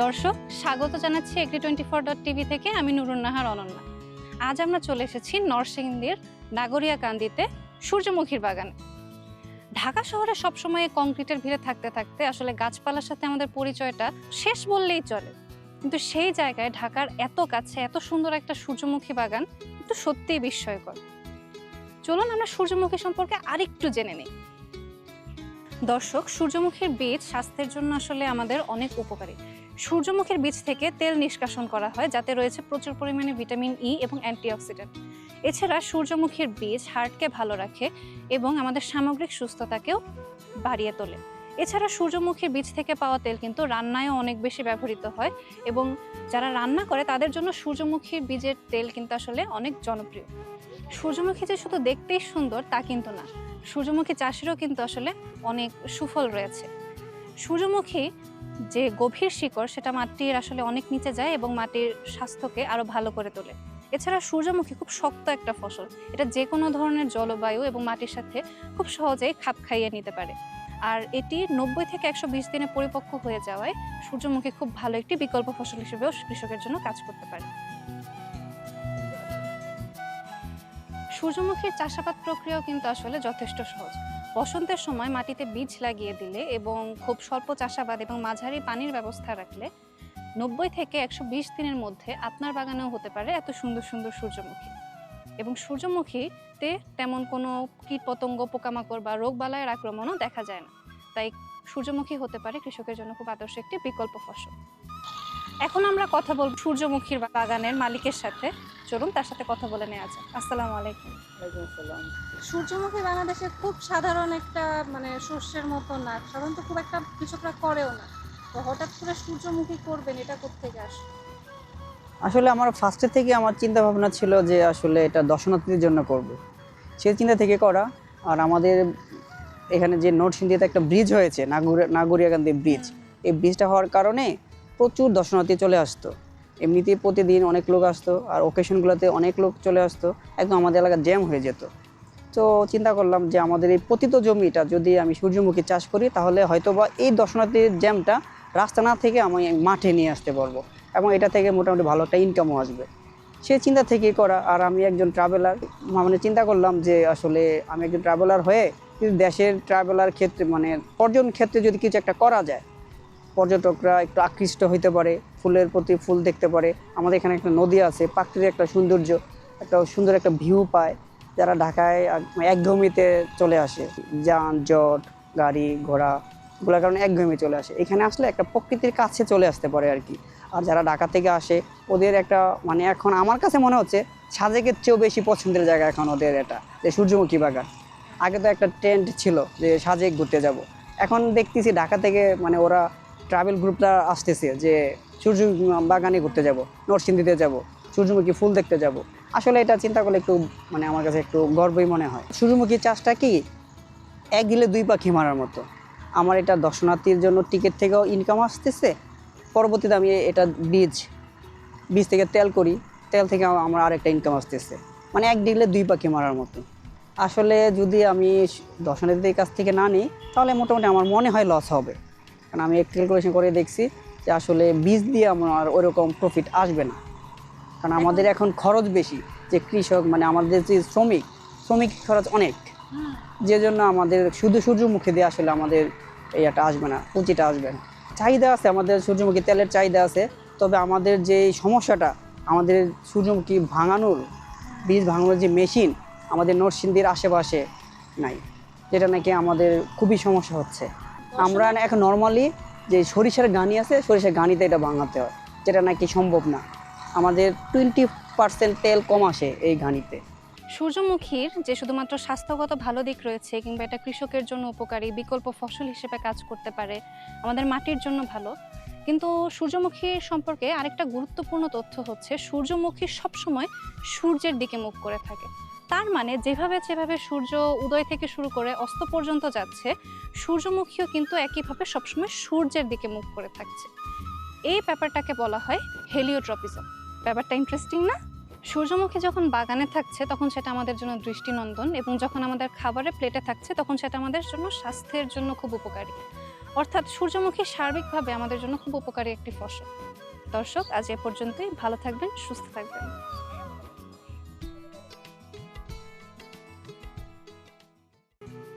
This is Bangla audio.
দর্শক, স্বাগত জানাচ্ছি agri twenty four dot TV থেকে। আমি নুরুন নাহার অনন্যা। আজ আমরা চলে এসেছি নরসিংদীর নাগরিয়াকান্দিতে সূর্যমুখীর বাগানে। ঢাকা শহরে সবসময় কংক্রিটের ভিড়ে থাকতে থাকতে আসলে গাছপালার সাথে আমাদের পরিচয়টা শেষ বললেই চলে। কিন্তু সেই জায়গায় ঢাকার এত কাছে, এত সুন্দর একটা সূর্যমুখী বাগান কিন্তু সত্যিই বিস্ময়কর। চলুন আমরা সূর্যমুখী সম্পর্কে আরেকটু জেনে নিই। দর্শক, সূর্যমুখীর বীজ স্বাস্থ্যের জন্য আসলে আমাদের অনেক উপকারী। সূর্যমুখীর বীজ থেকে তেল নিষ্কাশন করা হয়, যাতে রয়েছে প্রচুর পরিমাণে ভিটামিন ই এবং অ্যান্টিঅক্সিডেন্ট। এছাড়া সূর্যমুখীর বীজ হার্টকে ভালো রাখে এবং আমাদের সামগ্রিক সুস্থতাকেও বাড়িয়ে তোলে। এছাড়া সূর্যমুখীর বীজ থেকে পাওয়া তেল কিন্তু রান্নায়ও অনেক বেশি ব্যবহৃত হয় এবং যারা রান্না করে তাদের জন্য সূর্যমুখীর বীজের তেল কিন্তু আসলে অনেক জনপ্রিয়। সূর্যমুখী যে শুধু দেখতেই সুন্দর তা কিন্তু না, সূর্যমুখী চাষেরও কিন্তু আসলে অনেক সুফল রয়েছে। সূর্যমুখী যে গভীর শিকড়, সেটা মাটির আসলে অনেক নিচে যায় এবং মাটির স্বাস্থ্যকে আরও ভালো করে তোলে। এছাড়া সূর্যমুখী খুব শক্ত একটা ফসল। এটা যে কোনো ধরনের জলবায়ু এবং মাটির সাথে খুব সহজেই খাপ খাইয়ে নিতে পারে। আর এটি নব্বই থেকে একশো বিশ দিনে পরিপক্ক হয়ে যাওয়ায় সূর্যমুখী খুব ভালো একটি বিকল্প ফসল হিসেবেও কৃষকের জন্য কাজ করতে পারে। সূর্যমুখীর চাষাবাদ প্রক্রিয়াও কিন্তু আসলে যথেষ্ট সহজ। বসন্তের সময় মাটিতে বীজ লাগিয়ে দিলে এবং খুব স্বল্প চাষাবাদ এবং মাঝারি পানির ব্যবস্থা রাখলে নব্বই থেকে একশো বিশ দিনের মধ্যে আপনার বাগানেও হতে পারে এত সুন্দর সুন্দর সূর্যমুখী। এবং সূর্যমুখীতে তেমন কোনো কীট পতঙ্গ পোকামাকড় বা রোগবালাইয়ের আক্রমণও দেখা যায় না। তাই সূর্যমুখী হতে পারে কৃষকের জন্য খুব আদর্শ একটি বিকল্প ফসল। এখন আমরা কথা বলব সূর্যমুখীর বাগানের মালিকের সাথে। চলুন তার সাথে কথা বলে নেওয়া যাক। আসসালামু আলাইকুম। সূর্যমুখী বাংলাদেশে খুব সাধারণ একটা মানে শস্যের মতো না। সাধারণত খুব একটা কৃষকরা করেও না। তো হঠাৎ করে সূর্যমুখী করবেন এটা কোথেকে আসে? আসলে আমার ফার্স্টে থেকে আমার চিন্তা ভাবনা ছিল যে আসলে এটা দর্শনার্থীদের জন্য করব। সেই চিন্তা থেকে করা। আর আমাদের এখানে যে নরসিংদীতে একটা ব্রিজ হয়েছে নাগরিয়া নাগরিয়াকান্দি ব্রিজ এই ব্রিজটা হওয়ার কারণে প্রচুর দর্শনার্থী চলে আসতো। এমনিতেই প্রতিদিন অনেক লোক আসতো, আর ওকেশনগুলোতে অনেক লোক চলে আসতো, একদম আমাদের এলাকা জ্যাম হয়ে যেত। তো চিন্তা করলাম যে আমাদের এই পতিত জমিটা যদি আমি সূর্যমুখী চাষ করি, তাহলে হয়তোবা এই দর্শনার্থীর জ্যামটা রাস্তা না থেকে আমি মাঠে নিয়ে আসতে পারব এবং এটা থেকে মোটামুটি ভালো একটা ইনকামও আসবে। সে চিন্তা থেকে করা, আর আমি একজন ট্রাভেলার মানে চিন্তা করলাম যে আসলে আমি একজন ট্রাভেলার হয়ে দেশের ট্রাভেলার ক্ষেত্রে মানে পর্যটন ক্ষেত্রে যদি কিছু একটা করা যায় পর্যটকরা একটু আকৃষ্ট হইতে পারে, ফুলের প্রতি ফুল দেখতে পারে। আমাদের এখানে একটা নদী আছে প্রাকৃতিক একটা সৌন্দর্য, একটা সুন্দর একটা ভিউ পায়, যারা ঢাকায় একঘমিতে চলে আসে। যান, জট, গাড়ি, ঘোড়া, এগুলোর কারণে একঘমি চলে আসে। এখানে আসলে একটা প্রকৃতির কাছে চলে আসতে পারে আর কি। আর যারা ঢাকা থেকে আসে, ওদের একটা মানে এখন আমার কাছে মনে হচ্ছে, সাজেকের চেয়েও বেশি পছন্দের জায়গা এখন ওদের এটা, যে সূর্যমুখী বাগান। আগে তো একটা ট্রেন্ড ছিল যে সাজেক ঘুরতে যাব। এখন দেখতেছি ঢাকা থেকে মানে ওরা ট্রাভেল গ্রুপটা আসতেছে যে সূর্য বাগানে ঘুরতে যাব, নরসিংদীতে যাব, সূর্যমুখী ফুল দেখতে যাব। আসলে এটা চিন্তা করলে একটু মানে আমার কাছে একটু গর্বই মনে হয়। সূর্যমুখী চাষটা কি এক দিলে দুই পাখি মারার মতো। আমার এটা দর্শনার্থীর জন্য টিকিট থেকেও ইনকাম আসতেছে। পরবর্তীতে আমি এটা বীজ বীজ থেকে তেল করি। তেল থেকে আমার আরেকটা ইনকাম আসতেছে। মানে এক দিলে দুই পাখি মারার মতো। আসলে যদি আমি দর্শনার্থীদের কাছ থেকে না নিই, তাহলে মোটামুটি আমার মনে হয় লস হবে। কারণ আমি ক্যালকুলেশন করে দেখছি যে আসলে বীজ দিয়ে আমার ওরকম প্রফিট আসবে না। কারণ আমাদের এখন খরচ বেশি, যে কৃষক মানে আমাদের যে শ্রমিক শ্রমিক খরচ অনেক। যে জন্য আমাদের শুধু সূর্যমুখী দিয়ে আসলে আমাদের এটা আসবে না, পুঁজিটা আসবে না। চাহিদা আছে, আমাদের সূর্যমুখী তেলের চাহিদা আছে, তবে আমাদের যে সমস্যাটা, আমাদের সূর্যমুখী ভাঙানোর, বীজ ভাঙানোর যে মেশিন, আমাদের নরসিংদীর আশেপাশে নাই, যেটা নাকি আমাদের খুবই সমস্যা হচ্ছে। আমরা এখন নর্মালি যে সরিষার গানি আছে, সরিষার গানিতে এটা ভাঙাতে হয়, যেটা নাকি সম্ভব না। আমাদের টোয়েন্টি পার্সেন্ট তেল কম আসে এই গানিতে সূর্যমুখীর যে শুধুমাত্র স্বাস্থ্যগত ভালো দিক রয়েছে, কিংবা এটা কৃষকের জন্য উপকারী, বিকল্প ফসল হিসেবে কাজ করতে পারে, আমাদের মাটির জন্য ভালো। কিন্তু সূর্যমুখী সম্পর্কে আরেকটা গুরুত্বপূর্ণ তথ্য হচ্ছে, সূর্যমুখী সবসময় সূর্যের দিকে মুখ করে থাকে। তার মানে যেভাবে যেভাবে সূর্য উদয় থেকে শুরু করে অস্ত পর্যন্ত যাচ্ছে, সূর্যমুখীও কিন্তু একইভাবে সবসময় সূর্যের দিকে মুখ করে থাকছে। এই ব্যাপারটাকে বলা হয় হেলিওট্রপিজম। ব্যাপারটা ইন্টারেস্টিং না? সূর্যমুখী যখন বাগানে থাকছে, তখন সেটা আমাদের জন্য দৃষ্টিনন্দন এবং যখন আমাদের খাবারের প্লেটে থাকছে, তখন সেটা আমাদের জন্য স্বাস্থ্যের জন্য খুব উপকারী। অর্থাৎ সূর্যমুখী সার্বিকভাবে আমাদের জন্য খুব উপকারী একটি ফসল। দর্শক, আজ এ পর্যন্তই। ভালো থাকবেন, সুস্থ থাকবেন।